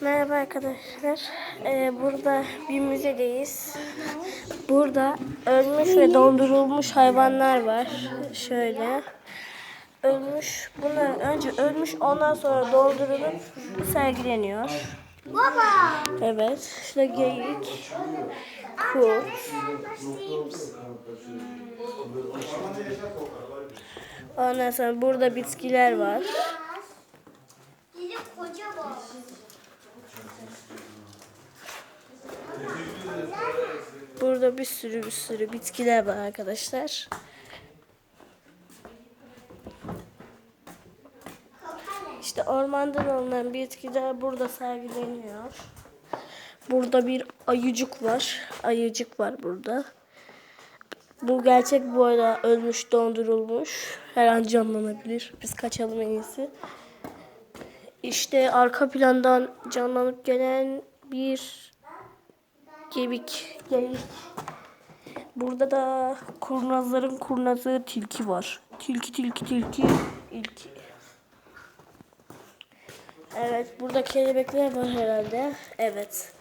Merhaba arkadaşlar. Ee, burada bir müzedeyiz. Burada ölmüş ve dondurulmuş hayvanlar var. Şöyle. Ölmüş. Bunlar önce ölmüş ondan sonra doldurulup sergileniyor. Baba. Evet. Şurada geyik. Kurt. Ondan sonra burada bitkiler var. Dili kocaman. Burada bir sürü bir sürü bitkiler var arkadaşlar. İşte ormandan alınan bitkiler burada sergileniyor. Burada bir ayıcık var. Ayıcık var burada. Bu gerçek bu arada ölmüş, dondurulmuş. Her an canlanabilir. Biz kaçalım en iyisi. İşte arka plandan canlanıp gelen bir Gevik. Gevik. Burada da kurnazların kurnazı tilki var. Tilki tilki tilki ilki. Evet burada kelebekler var herhalde. Evet.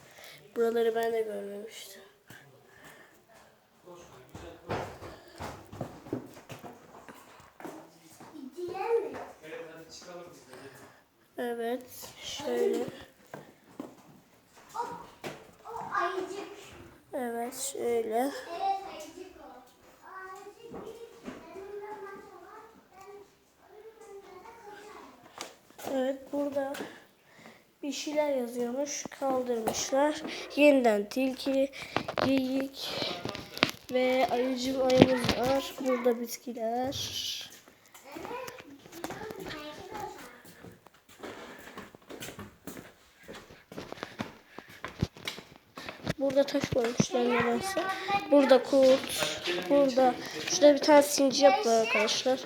Buraları ben de görmemiştim. Evet. Şöyle. O, o ayıcık. Evet şöyle. Evet ayıcık o. Ayıcık değil. Benim de masa var. Ben ölümümde kaçar. Evet burada bir şeyler yazıyormuş. Kaldırmışlar. Yeniden tilki, geyik ve ayıcık ayımız var. Burada bitkiler. Burada taş koymuşlar nedense. Burada kurt. Burada. Şurada bir tane sincap var arkadaşlar.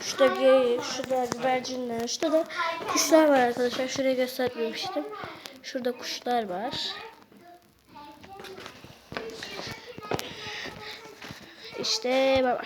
Şurada geyik. Şurada güvercinler. Şurada da kuşlar var arkadaşlar. Şuraya göstermemiştim. Şurada kuşlar var. İşte bay bay.